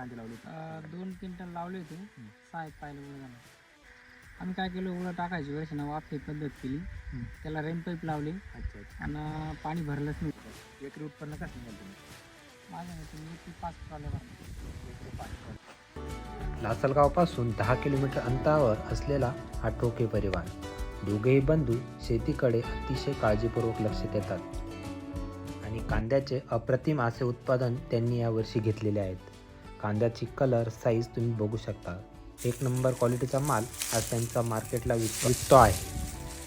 कांदे लावले होते? अं, दोन क्विंटल लावले होते. सहा एक पाहिलं झालं. आम्ही काय केलं उळं टाकायची वेळेस ना वाफे पद्धत केली. हम्म. त्याला रेन पाईप लावले. अच्छा अच्छा. आणि पाणी भरलंच नाही. एकरी उत्पन्न कसं निघाल तुम्ही? माझ्या मते मी ती पाच ट्रॉल्या भरल्या एकरी पाच लासलगावपासून दहा किलोमीटर अंतरावर असलेला हा टोके परिवार दोघेही बंधू शेतीकडे अतिशय काळजीपूर्वक लक्ष देतात. आणि कांद्याचे अप्रतिम असे उत्पादन त्यांनी यावर्षी घेतलेले आहेत. कांद्याची कलर साईज तुम्ही बघू शकता. एक नंबर क्वालिटीचा माल आज त्यांचा मार्केटला विक विकतो आहे.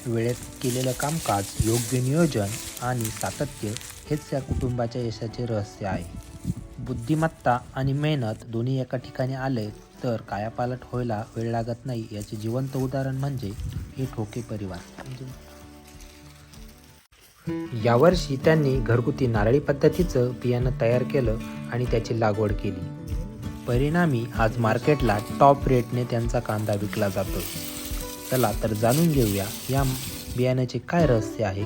वेळेत केलेलं कामकाज योग्य नियोजन आणि सातत्य हेच या कुटुंबाच्या यशाचे रहस्य आहे. बुद्धिमत्ता आणि मेहनत दोन्ही एका ठिकाणी आले तर कायापालट व्हायला वेळ लागत नाही याचे जिवंत उदाहरण म्हणजे हे ठोके परिवार. यावर्षी त्यांनी घरगुती नारळी पद्धतीचं बियाणं तयार केलं आणि त्याची लागवड केली. परिणामी आज मार्केटला टॉप रेटने त्यांचा कांदा विकला जातो. चला तर जाणून घेऊया या बियाण्याचे काय रहस्य आहे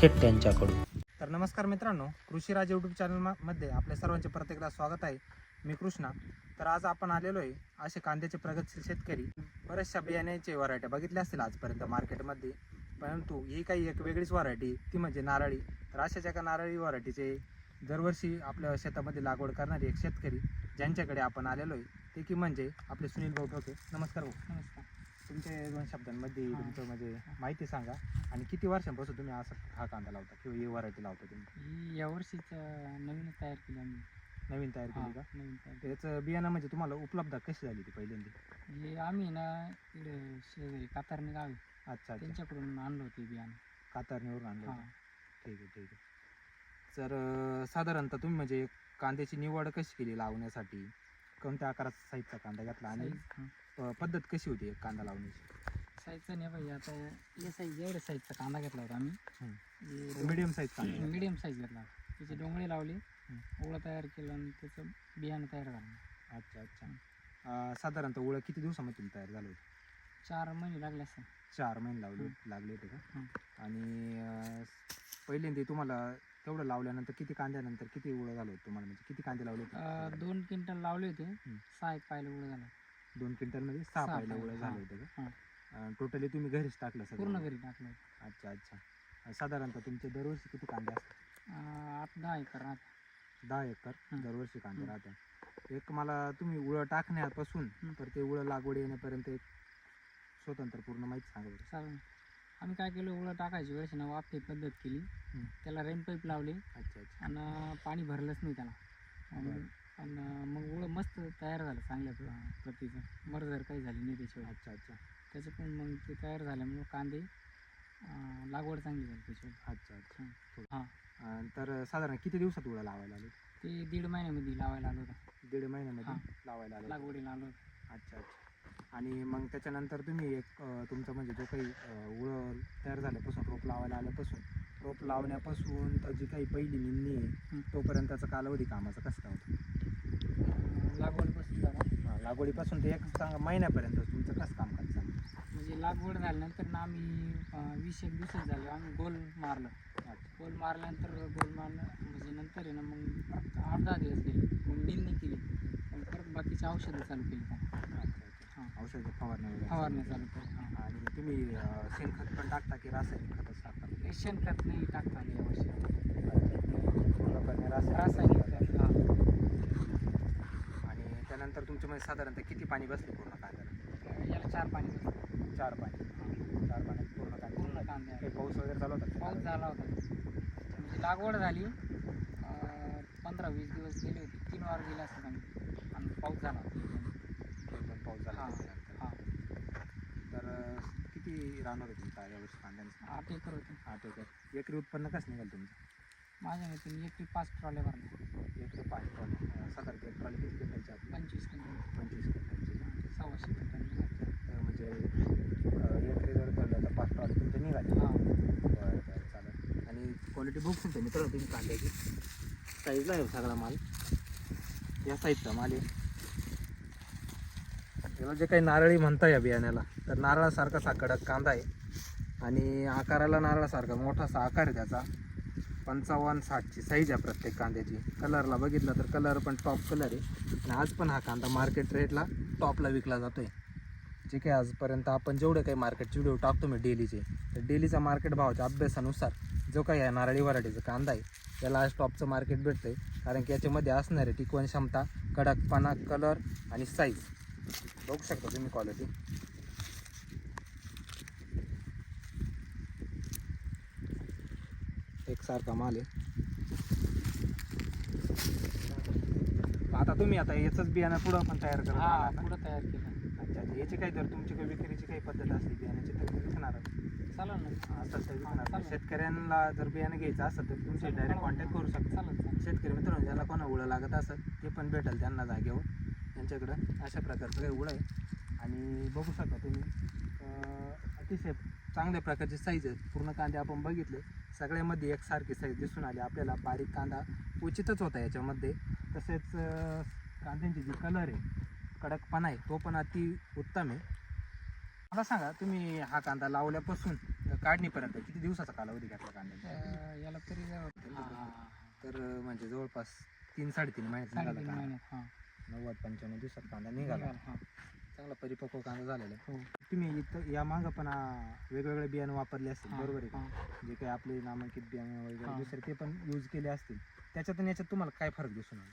थेट त्यांच्याकडून. तर नमस्कार मित्रांनो कृषीराज यूट्यूब चॅनलमध्ये आपल्या सर्वांचे प्रत्येकदा स्वागत आहे. मी कृष्णा. तर आज आपण आलेलो आहे असे कांद्याचे प्रगतशील शेतकरी. बऱ्याचशा बियाण्याचे व्हरायट्या बघितल्या असतील आजपर्यंत मार्केटमध्ये. परंतु ही काही एक वेगळीच व्हरायटी ती म्हणजे नारळी. तर अशाच एका नारळी व्हरायटीचे दरवर्षी आपल्या शेतामध्ये लागवड करणारी एक शेतकरी. ज्यांच्याकडे आपण आलेलो आहे ते की म्हणजे आपले सुनील भाऊ ठोके. नमस्कार भाऊ. नमस्कार. तुमच्या दोन शब्दांमध्ये. तुमचं म्हणजे माहिती सांगा. आणि किती वर्षांपासून तुम्ही असा हा कांदा लावता किंवा ही व्हरायटी लावता तुम्ही? यावर्षीच अं, नवीनच तयार केली आम्ही. नवीन तयार केली का? नवीन तयार. त्याचं बियाणं म्हणजे तुम्हाला उपलब्ध कशी झाली ती पहिल्यांदा? हे आम्ही ना इकडे शेजारी कातारणी गावी अच्छा त्यांच्याकडून आणलं होते बियाणं. कातारणीवरून आणलं होतं. ठीक आहे ठीक आहे. तर साधारणतः तुम्ही म्हणजे कांद्याची निवड कशी केली लावण्यासाठी? कोणत्या आकाराचा साईजचा कांदा घेतला आणि पद्धत कशी होती एक कांदा लावण्याची? साईजचा नाही पाहिजे आता हे साईज एवढ्या साईजचा कांदा घेतला होता आम्ही. मीडियम साईज कांदा मिडियम साईज घेतला त्याचे डोंगळे लावले ओळं तयार केलं आणि त्याचं बियाणं तयार झालं. अच्छा अच्छा. अं, साधारणतः उळं किती दिवसामध्ये तुम्ही तयार झालं होतं? चार महिने लागले असं चार महिने लावले लागले होते का? हं. आणि अं, पहिल्यांदा तुम्हाला तेवढं लावल्यानंतर किती कांद्यानंतर किती उळं झालं होतं तुम्हाला म्हणजे किती कांदे लावले होते दोन क्विंटल लावले होते. सहा एक पाहिलं उळं झालं दोन क्विंटलमध्ये सहा सहा पाहिले उळं झाले हां. होते हां. का टोटली तुम्ही घरीच टाकलं सगळं पूर्ण घरी टाकलं. अच्छा अच्छा अं, साधारणतः तुमचे दरवर्षी किती कांदे असतात अं, आठ दहा एकर राहत दहा एकर हं. दरवर्षी कांदे हं. राहतात एक मला तुम्ही उळं टाकण्यापासून हं. तर ते उळं लागवड येण्यापर्यंत एक स्वतंत्र पूर्ण माहिती सांगा बरं चालेल आम्ही काय केलं उळं टाकायची वेळेस ना वाफे पद्धत केली. त्याला रेन पाईप लावले. अच्छा अच्छा. आणि पाणी भरलंच नाही त्याला. आणि मग उळं मस्त तयार झालं चांगल्या प्र- प्रतीचं. मर जर काही झाली नाही त्याच्यावर. अच्छा अच्छा. त्याचं पण मग ते तयार झाल्यामुळं कांदे लागवड चांगली झाली त्याच्यावर. अच्छा अच्छा. हं. अं, तर साधारण किती दिवसात उळं लावायला आले? ते दीड महिन्यामध्ये लावायला आलं होतं. दीड महिन्यामध्ये हां. लावायला आलं लागवडीला आलं होतं. अच्छा अच्छा. आणि मग त्याच्यानंतर तुम्ही एक तुमचं म्हणजे जो काही उळं तयार झाल्यापासून रोप लावायला आल्यापासून रोप लावण्यापासून तर जी काही पहिली निंदी आहे. तोपर्यंतचा कालावधी कामाचा कसं होतं? अं, लागवड बसली जरा हां, लागवडीपासून ते एक सांगा महिन्यापर्यंत तुमचं कसं काम करत चाललं? म्हणजे लागवड झाल्यानंतर ना आम्ही वीस एक दिवसात झाले आम्ही गोल मारलं. गोल मारल्यानंतर गोल मारलं म्हणजे नंतर आहे ना मग आठ दहा दिवस गेले. मग निंदणी केली. परत बाकीची औषधं चालू केली त्याला. अच्छा हां. अच्छा औषध फवारणी वगैरे फवारणी चालू केली. हां. आणि तुम्ही अं, शेणखत पण टाकता की रासायनिक खतच टाकता? शेणखत नाही टाकता आले यावर्षी पूर्णपणे रासायनिक रासायनिक खत खत, हां. आणि त्यानंतर तुमच्या मध्ये साधारणतः किती पाणी बसले पूर्ण कांद्याला? याला चार पाणी. चार पाणी. हां. चार पाण्यात पूर्ण कांदे. पूर्ण कांदे. काही पाऊस वगैरे चालू होता का? पाऊस झाला होता. म्हणजे लागवड झाली. पंधरा वीस दिवस गेले होते. तीन वार गेले असं सांगितलं आणि पाऊस झाला. होता एक दोन पाऊस झाला हां त्याच्यानंतर. हां तर अं, किती राहणार आहे तुमचा यावर्षी कांद्यांचं आठ एकर होते. आठ एकर. एकरी उत्पन्न कसं निघाल तुमचं? माझ्या मते एकरी पाच ट्रॉल्या भरल्या एकरी पाच टन अं, साधारणतः एक ट्रॉली किती क्विंटलची आपली पंचवीस क्विंटल. पंचवीस क्विंटलची ना? सव्वाशे क्विंटल तर म्हणजे अं, एकरी जर धरलं तर पाच ट्रॉली तुमच्या निघाली. हां. बरं बरं चालेल. आणि क्वालिटी बघू शकतो मित्रांनो तुम्ही कांद्याची? साईजला आहे सगळा माल. या साईजचा माल आहे. त्याला जे काही नारळी म्हणता या बियाण्याला तर नारळासारखा असा कडक कांदा आहे. आणि आकाराला नारळासारखा मोठासा आकार आहे त्याचा. पंचावन्न साठची साईज आहे प्रत्येक कांद्याची. कलरला बघितलं तर कलर पण टॉप कलर आहे. आणि आज पण हा कांदा मार्केट रेटला टॉपला विकला जातो आहे जे काही आजपर्यंत आपण जेवढे काही मार्केटचे व्हिडिओ टाकतो मी डेलीचे तर डेलीचा मार्केट भावाच्या अभ्यासानुसार जो काही आहे नारळी वराठीचा कांदा आहे त्याला आज टॉपचं मार्केट भेटतं आहे कारण की याच्यामध्ये असणारे टिकवण क्षमता कडकपणा कलर आणि साईज बघू शकता तुम्ही क्वालिटी एकसारखा माल आहे. आता तुम्ही आता याचंच बियाणं पुढं पण तयार करत हा? पुढं तयार केलं. अच्छा अच्छा. याची काही जर तुमची काही विक्रीची काही पद्धत असली बियाण्याची तर विकणार चालेल ना. असं तर विकणार. चालेल. शेतकऱ्यांना जर बियाणं घ्यायचं असेल तर तुमचे डायरेक्ट कॉन्टॅक्ट करू शकता. चालेल चालेल. शेतकरी मित्रांनो ज्यांना कोणा उळं लागत असेल ते पण भेटेल त्यांना जागेवर. यांच्याकडं अशा प्रकारचं काही उळं आहे. आणि बघू शकता तुम्ही अतिशय चांगल्या प्रकारचे साईज आहेत. पूर्ण कांदे आपण बघितले सगळ्यामध्ये एकसारखी साईज दिसून आली. आपल्याला बारीक कांदा उचितच होता याच्यामध्ये. तसेच कांद्यांची जी कलर आहे कडकपणा आहे तो पण अति उत्तम आहे. मला सांगा तुम्ही हा कांदा लावल्यापासून काढणीपर्यंत किती दिवसाचा कालावधी घातला अं, याला तरी. तर म्हणजे जवळपास तीन साडेतीन महिन्यात नव्वद पंच्याण्णव दिवसात कांदा निघाला हा. चांगला परिपक्व कांदा झालेला आहे हो तुम्ही इथं या मागं पण वेगवेगळे बियाणं वापरले असतील हा, बरोबर आहे का? हा. जे काही आपले नामांकित बियाणं वगैरे हा. दुसरे ते पण यूज केले असतील त्याच्यात आणि याच्यात तुम्हाला काय फरक दिसून आला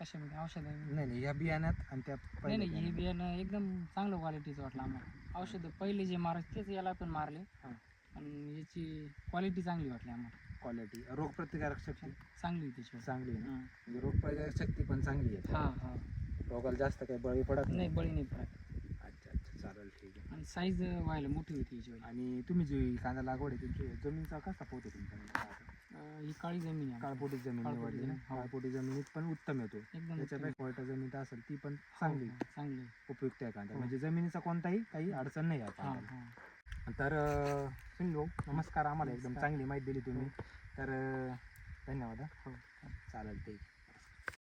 कशामध्ये औषध आहे नाही नाही या बियाण्यात आणि त्या नाही पहिल्या नाही हे बियाण्यात. बियाणं एकदम चांगलं क्वालिटीचं वाटलं आम्हाला औषध पहिले जे मारायचे तेच याला पण मारले हा. आणि याची क्वालिटी चांगली वाटली आम्हाला क्वालिटी रोगप्रतिकारक शक्ती. चांगली आहे त्याची चांगली आहे ना? हा. म्हणजे रोगप्रतिकारक शक्ती पण चांगली आहे. हा हा. रोगाला जास्त काही बळी पडत नाही. बळी नाही पडत. अच्छा अच्छा. चालेल ठीक आहे. आणि साईज व्हायला मोठी होती याची वाली. आणि तुम्ही जी कांदा लागवड आहे तुमची जमीनचा कसा पोत आहे तुमच्या अं, ही काळी जमीन आहे. काळपोटी जमीन काळपोटी निवडली ना? जमीन, हो. काळपोटी जमिनीत पण उत्तम येतो एकदम उत्तम. त्याच्यापेक्षा वाईट जमीन असेल ती पण हो, चांगली हो, चांगली. उपयुक्त आहे कांदा. हो. म्हणजे जमिनीचा कोणताही काही अडचण नाही आहे हा. हा. तर भाऊ नमस्कार आम्हाला एकदम. चांगली माहिती दिली तुम्ही तर अं, धन्यवाद हा. हो चालेल ठीक